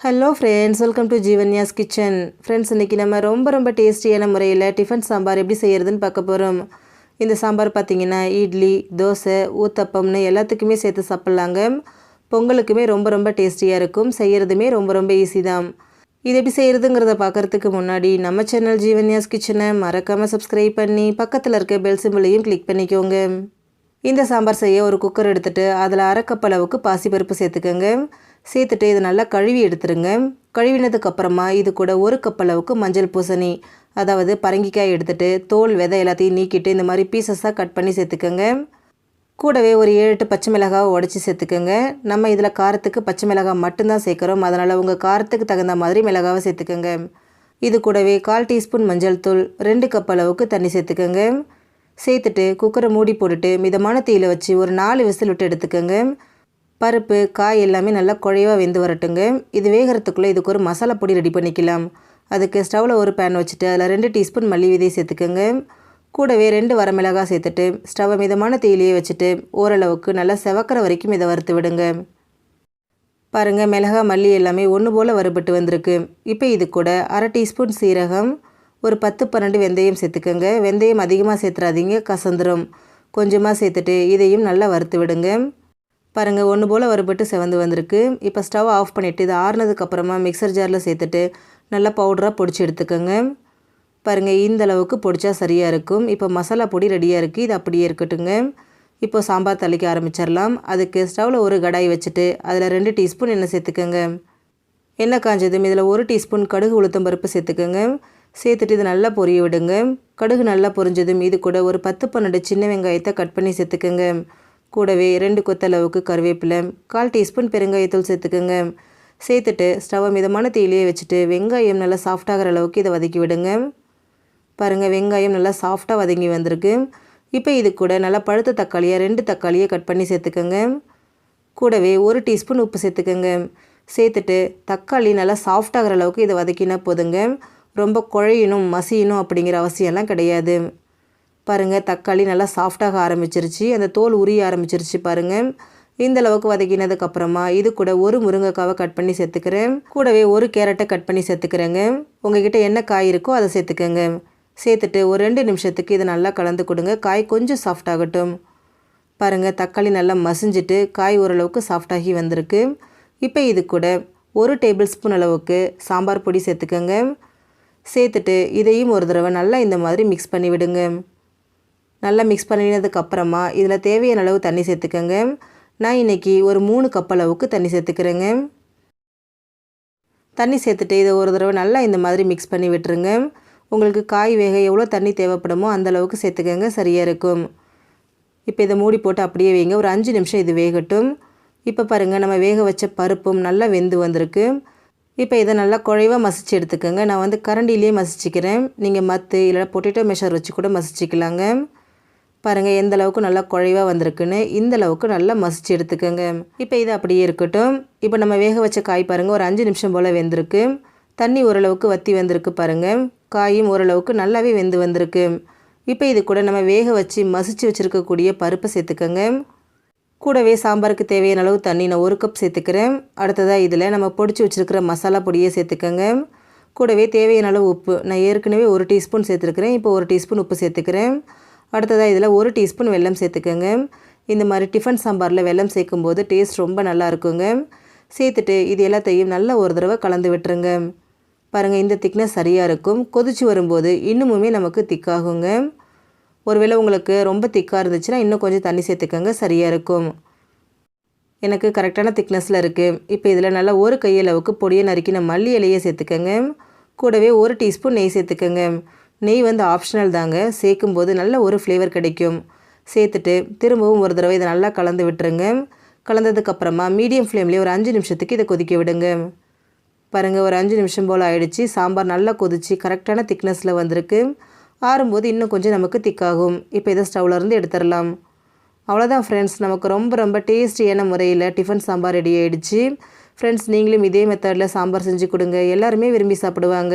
Hello friends welcome to Jeevanya's kitchen friends இன்றைக்கி நம்ம ரொம்ப ரொம்ப டேஸ்டியான முறையில் டிஃபன் சாம்பார் எப்படி செய்கிறதுன்னு பார்க்க போகிறோம் இந்த சாம்பார் பார்த்திங்கன்னா இட்லி தோசை ஊத்தப்பம்னு எல்லாத்துக்குமே சேர்த்து சாப்பிட்லாங்க. பொங்கலுக்குமே ரொம்ப ரொம்ப டேஸ்டியாக இருக்கும். செய்கிறதுமே ரொம்ப ரொம்ப ஈஸி தான். இது எப்படி செய்கிறதுங்கிறத பார்க்குறதுக்கு முன்னாடி நம்ம சேனல் ஜீவன்யாஸ் கிச்சனை மறக்காமல் சப்ஸ்கிரைப் பண்ணி பக்கத்தில் இருக்க பெல் சிம்பிளையும் கிளிக் பண்ணிக்கோங்க. இந்த சாம்பார் செய்ய ஒரு குக்கர் எடுத்துகிட்டு அதில் அரைக்கப்பளவுக்கு பாசிப்பருப்பு சேர்த்துக்கோங்க. சேர்த்துட்டு இதை நல்லா கழுவி எடுத்துருங்க. கழுவினதுக்கு அப்புறமா இது கூட ஒரு கப் அளவுக்கு மஞ்சள் பூசணி அதாவது பரங்கிக்காய் எடுத்துகிட்டு தோல் விதை எல்லாத்தையும் நீக்கிட்டு இந்த மாதிரி பீசஸாக கட் பண்ணி சேர்த்துக்கோங்க. கூடவே ஒரு ஏழு எட்டு பச்சை மிளகாவை உடச்சி சேர்த்துக்கோங்க. நம்ம இதில் காரத்துக்கு பச்சை மிளகாய் மட்டும்தான் சேர்க்குறோம். அதனால் உங்கள் காரத்துக்கு தகுந்த மாதிரி மிளகாவை சேர்த்துக்கோங்க. இது கூடவே கால் டீஸ்பூன் மஞ்சள் தூள் ரெண்டு கப் அளவுக்கு தண்ணி சேர்த்துக்கோங்க. சேர்த்துட்டு குக்கரை மூடி போட்டுட்டு மிதமான தீயில் வச்சு ஒரு நாலு விசில் விட்டு எடுத்துக்கோங்க. பருப்பு காய் எல்லாமே நல்லா குழைவாக வெந்து வரட்டுங்க. இது வேகிறதுக்குள்ளே இதுக்கு ஒரு மசாலா பொடி ரெடி பண்ணிக்கலாம். அதுக்கு ஸ்டவ்வில் ஒரு பேன் வச்சுட்டு அதில் ரெண்டு டீஸ்பூன் மல்லி விதை சேர்த்துக்கோங்க. கூடவே ரெண்டு வரமிளகாய் சேர்த்துட்டு ஸ்டவ்வை மிதமான தீயிலேயே வச்சுட்டு ஓரளவுக்கு நல்லா செவக்கிற வரைக்கும் இதை வறுத்து விடுங்க. பாருங்கள் மிளகா மல்லி எல்லாமே ஒன்று போல் வறுபட்டு வந்திருக்கு. இப்போ இது கூட அரை டீஸ்பூன் சீரகம் ஒரு பத்து பன்னெண்டு வெந்தயம் சேர்த்துக்கோங்க. வெந்தயம் அதிகமாக சேர்த்துறாதீங்க கசந்துரும். கொஞ்சமாக சேர்த்துட்டு இதையும் நல்லா வறுத்து விடுங்க. பாருங்கள் ஒன்று போல் வறுபட்டு செவந்து வந்திருக்கு. இப்போ ஸ்டவ் ஆஃப் பண்ணிவிட்டு இது ஆறுனதுக்கப்புறமா மிக்சர் ஜாரில் சேர்த்துட்டு நல்லா பவுடராக பொடிச்சு எடுத்துக்கோங்க. பாருங்கள் இந்த அளவுக்கு பொடிச்சா சரியாக இருக்கும். இப்போ மசாலா பொடி ரெடியாக இருக்குது இது அப்படியே இருக்கட்டுங்க. இப்போ சாம்பார் தலைக்க ஆரம்பிச்சிடலாம். அதுக்கு ஸ்டவ்வில் ஒரு கடாய் வச்சுட்டு அதில் ரெண்டு டீஸ்பூன் எண்ணெய் சேர்த்துக்கோங்க. எண்ணெய் காஞ்சதும் இதில் ஒரு டீஸ்பூன் கடுகு உளுத்தம் பருப்பு சேர்த்துக்கோங்க. சேர்த்துட்டு இது நல்லா பொரிய விடுங்க. கடுகு நல்லா பொரிஞ்சதும் இது கூட ஒரு பத்து பன்னெண்டு சின்ன வெங்காயத்தை கட் பண்ணி சேர்த்துக்கோங்க. கூடவே ரெண்டு கொத்தளவுக்கு கருவேப்பிலை கால் டீஸ்பூன் பெருங்காயத்தூள் சேர்த்துக்கோங்க. சேர்த்துட்டு ஸ்டவ்வை மிதமான தீயிலே வச்சுட்டு வெங்காயம் நல்லா சாஃப்டாகிற அளவுக்கு இதை வதக்கி விடுங்க. பாருங்கள் வெங்காயம் நல்லா சாஃப்டாக வதங்கி வந்திருக்கு. இப்போ இது கூட நல்லா பழுத்த தக்காளியை ரெண்டு தக்காளியை கட் பண்ணி சேர்த்துக்கோங்க. கூடவே ஒரு டீஸ்பூன் உப்பு சேர்த்துக்கோங்க. சேர்த்துட்டு தக்காளி நல்லா சாஃப்டாகிற அளவுக்கு இதை வதக்கினா போதுங்க. ரொம்ப குழையணும் மசியணும் அப்படிங்கிற அவசியம்லாம் கிடையாது. பாருங்கள் தக்காளி நல்லா சாஃப்டாக ஆரம்பிச்சிருச்சு. அந்த தோல் உரிய ஆரம்பிச்சிருச்சு பாருங்கள் இந்த அளவுக்கு வதக்கினதுக்கப்புறமா இது கூட ஒரு முருங்கைக்காவை கட் பண்ணி சேர்த்துக்கிறேன். கூடவே ஒரு கேரட்டை கட் பண்ணி சேர்த்துக்கிறேங்க. உங்ககிட்ட என்ன காய் இருக்கோ அதை சேர்த்துக்கோங்க. சேர்த்துட்டு ஒரு ரெண்டு நிமிஷத்துக்கு இதை நல்லா கலந்து கொடுங்க. காய் கொஞ்சம் சாஃப்ட் ஆகட்டும். பாருங்கள் தக்காளி நல்லா மசிஞ்சிட்டு காய் ஓரளவுக்கு சாஃப்டாகி வந்திருக்கு. இப்போ இது கூட ஒரு டேபிள் ஸ்பூன் அளவுக்கு சாம்பார் பொடி சேர்த்துக்கோங்க. சேர்த்துட்டு இதையும் ஒரு தடவை நல்லா இந்த மாதிரி மிக்ஸ் பண்ணி விடுங்க. நல்லா மிக்ஸ் பண்ணினதுக்கப்புறமா இதில் தேவையான அளவு தண்ணி சேர்த்துக்கோங்க. நான் இன்றைக்கி ஒரு மூணு கப் அளவுக்கு தண்ணி சேர்த்துக்கிறேங்க. தண்ணி சேர்த்துட்டு இதை ஒரு தடவை நல்லா இந்த மாதிரி மிக்ஸ் பண்ணி விட்டுருங்க. உங்களுக்கு காய் வேக எவ்வளோ தண்ணி தேவைப்படுமோ அந்தளவுக்கு சேர்த்துக்கோங்க சரியாக இருக்கும். இப்போ இதை மூடி போட்டு அப்படியே வைங்க. ஒரு அஞ்சு நிமிஷம் இது வேகட்டும். இப்போ பாருங்கள் நம்ம வேக வச்ச பருப்பும் நல்லா வெந்து வந்திருக்கு. இப்போ இதை நல்லா குழைவாக மசிச்சு எடுத்துக்கோங்க. நான் வந்து கரண்டிலேயே மசிச்சுக்கிறேன். நீங்கள் மத்து இல்லை பொட்டேட்டோ மிஷர் வச்சு கூட மசிச்சுக்கலாங்க. பாருங்கள் எந்த அளவுக்கு நல்லா குழைவாக வந்திருக்குன்னு இந்த அளவுக்கு நல்லா மசிச்சு எடுத்துக்கோங்க. இப்போ இது அப்படியே இருக்கட்டும். இப்போ நம்ம வேக வச்ச காய் பாருங்கள் ஒரு அஞ்சு நிமிஷம் போல் வெந்திருக்கு. தண்ணி ஓரளவுக்கு வற்றி வந்திருக்கு பாருங்கள் காயும் ஓரளவுக்கு நல்லாவே வெந்து வந்திருக்கு. இப்போ இது கூட நம்ம வேக வச்சு மசிச்சு வச்சுருக்கக்கூடிய பருப்பை சேர்த்துக்கோங்க. கூடவே சாம்பாருக்கு தேவையான அளவு தண்ணி நான் ஒரு கப் சேர்த்துக்கிறேன். அடுத்ததாக இதில் நம்ம பொடிச்சு வச்சுருக்கிற மசாலா பொடியை சேர்த்துக்கோங்க. கூடவே தேவையான அளவு உப்பு நான் ஏற்கனவே ஒரு டீஸ்பூன் சேர்த்துருக்கிறேன். இப்போ ஒரு டீஸ்பூன் உப்பு சேர்த்துக்கிறேன். அடுத்ததாக இதில் ஒரு டீஸ்பூன் வெல்லம் சேர்த்துக்கோங்க. இந்த மாதிரி டிஃபன் சாம்பாரில் வெல்லம் சேர்க்கும்போது டேஸ்ட் ரொம்ப நல்லா இருக்குங்க. சேர்த்துட்டு இது எல்லாத்தையும் நல்லா ஒரு தடவை கலந்து விட்டுருங்க. பாருங்கள் இந்த திக்னஸ் சரியாக இருக்கும். கொதிச்சு வரும்போது இன்னுமுமே நமக்கு திக்காகுங்க ஒருவேளை உங்களுக்கு ரொம்ப திக்காக இருந்துச்சுன்னா இன்னும் கொஞ்சம் தண்ணி சேர்த்துக்கோங்க சரியாக இருக்கும். எனக்கு கரெக்டான திக்னஸில் இருக்குது இப்போ இதில் நல்லா ஒரு கையளவுக்கு பொடியை நறுக்கின மல்லி இலையை சேர்த்துக்கோங்க. கூடவே ஒரு டீஸ்பூன் நெய் சேர்த்துக்கோங்க. நெய் வந்து ஆப்ஷனல் தாங்க. சேர்க்கும்போது நல்ல ஒரு ஃப்ளேவர் கிடைக்கும். சேர்த்துட்டு திரும்பவும் ஒரு தடவை இதை நல்லா கலந்து விட்டுருங்க. கலந்ததுக்கப்புறமா மீடியம் ஃப்ளேம்லேயே ஒரு அஞ்சு நிமிஷத்துக்கு இதை கொதிக்க விடுங்க. பாருங்கள் ஒரு அஞ்சு நிமிஷம் போல் ஆயிடுச்சு. சாம்பார் நல்லா கொதிச்சு கரெக்டான திக்னஸில் வந்திருக்கு. ஆறும்போது இன்னும் கொஞ்சம் நமக்கு திக்காகும் இப்போ இதை ஸ்டவ்லேருந்து எடுத்துடலாம். அவ்வளோதான் ஃப்ரெண்ட்ஸ் நமக்கு ரொம்ப ரொம்ப டேஸ்டியான முறையில் டிஃபன் சாம்பார் ரெடி ஆகிடுச்சு ஃப்ரெண்ட்ஸ் நீங்களும் இதே மெத்தடில் சாம்பார் செஞ்சு கொடுங்க. எல்லாருமே விரும்பி சாப்பிடுவாங்க.